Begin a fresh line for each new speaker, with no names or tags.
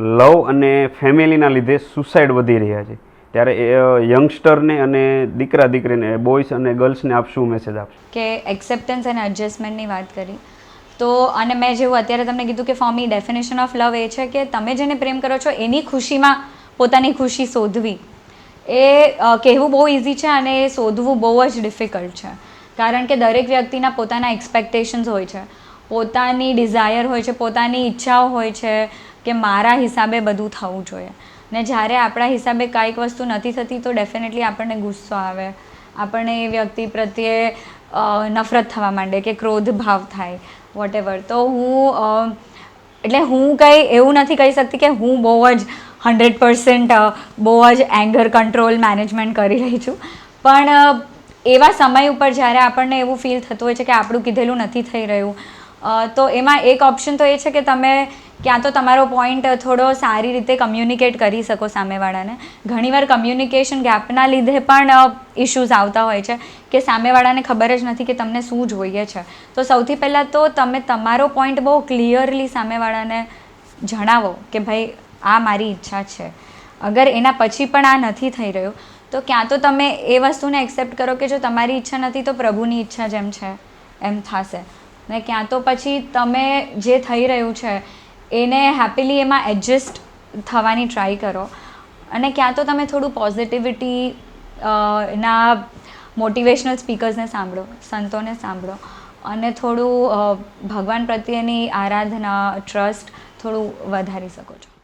લવ અને ફેમિલીના લીધે સુસાઇડ વધી રહ્યા છે. ત્યારે યંગસ્ટરને અને દીકરા દીકરીને બોયસ અને ગર્લ્સને આપ શું મેસેજ આપશો?
કે એક્સેપ્ટન્સ અને એડજસ્ટમેન્ટની વાત કરી. તો, અને મેં જેવું અત્યારે તમને કીધું કે for me definition of love એ છે કે તમે જેને પ્રેમ કરો છો, એની ખુશીમાં પોતાની ખુશી શોધવી. એ કહેવું બહુ ઇઝી છે અને એ શોધવું બહુ જ ડિફિકલ્ટ છે. કારણ કે દરેક વ્યક્તિના પોતાના એક્સપેક્ટેશન્સ હોય છે. પોતાની ડિઝાયર હોય છે, પોતાની ઈચ્છાઓ હોય છે કે મારા હિસાબે બધું થવું જોઈએ. ને જ્યારે આપણા હિસાબે કાંઈક વસ્તુ નથી થતી, તો ડેફિનેટલી આપણને ગુસ્સો આવે. આપણને એ વ્યક્તિ પ્રત્યે નફરત થવા માંડે કે ક્રોધ ભાવ થાય વોટેવર તો હું એટલે હું કંઈ એવું નથી કહી શકતી કે હું બહુ જ હંડ્રેડ પર્સન્ટ બહુ જ એંગર કંટ્રોલ મેનેજમેન્ટ કરી રહી છું. પણ એવા સમય ઉપર જ્યારે આપણને એવું ફીલ થતું હોય છે કે આપણું કીધેલું નથી થઈ રહ્યું તો એમાં એક ઓપ્શન તો એ છે કે તમે ક્યાં તો તમારો પોઈન્ટ થોડો સારી રીતે કમ્યુનિકેટ કરી શકો સામેવાળાને. ઘણીવાર કમ્યુનિકેશન ગેપના લીધે પણ ઇશ્યુઝ આવતા હોય છે કે સામેવાળાને ખબર જ નથી કે તમને શું જોઈએ છે. તો સૌથી પહેલાં તો તમે તમારો પોઈન્ટ બહુ ક્લિયરલી સામેવાળાને જણાવો કે ભાઈ, આ મારી ઈચ્છા છે. અગર એના પછી પણ આ નથી થઈ રહ્યું, તો ક્યાં તો તમે એ વસ્તુને એક્સેપ્ટ કરો કે જો તમારી ઈચ્છા નથી તો પ્રભુની ઈચ્છા જેમ છે, એમ થશે. ને ક્યાં તો પછી તમે જે થઈ રહ્યું છે એને હેપીલી એમાં એડજસ્ટ થવાની ટ્રાય કરો. અને ક્યાં તો તમે થોડું પોઝિટિવિટી ના મોટિવેશનલ સ્પીકર્સને સાંભળો, સંતોને સાંભળો. અને થોડું ભગવાન પ્રત્યેની આરાધના ટ્રસ્ટ થોડું વધારી શકો છો.